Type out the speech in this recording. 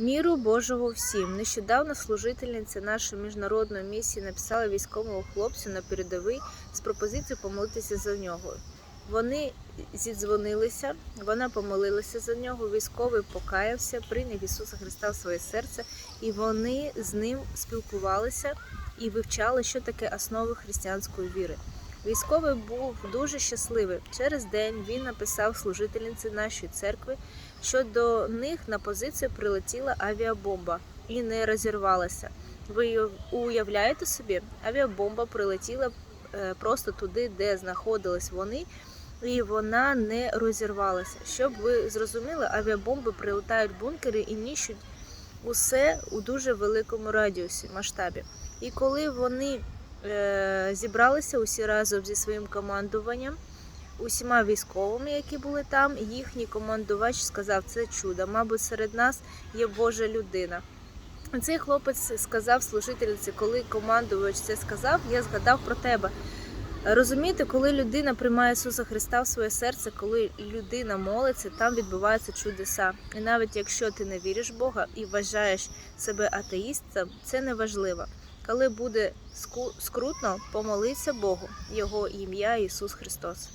Міру Божого всім. Нещодавно служительниця нашої міжнародної місії написала військовому хлопцю на передовий з пропозицією помолитися за нього. Вони зідзвонилися, вона помолилася за нього. Військовий покаявся, прийняв Ісуса Христа в своє серце, і вони з ним спілкувалися і вивчали, що таке основи християнської віри. Військовий був дуже щасливий. Через день він написав служительниці нашої церкви, що до них на позицію прилетіла авіабомба і не розірвалася. Ви уявляєте собі, авіабомба прилетіла е, просто туди, де знаходились вони, і вона не розірвалася. Щоб ви зрозуміли, авіабомби прилетають в бункери і ніщуть усе у дуже великому радіусі масштабі. І коли вони зібралися усі разом зі своїм командуванням, усіма військовими, які були там, їхній командувач сказав, це чудо, мабуть, серед нас є Божа людина. Цей хлопець сказав служительниці, коли командувач це сказав, я згадав про тебе. Розумієте, коли людина приймає Ісуса Христа в своє серце, коли людина молиться, там відбуваються чудеса. І навіть якщо ти не віриш в Бога і вважаєш себе атеїстом, це не важливо. Коли буде скрутно, помолися Богу, Його ім'я Ісус Христос.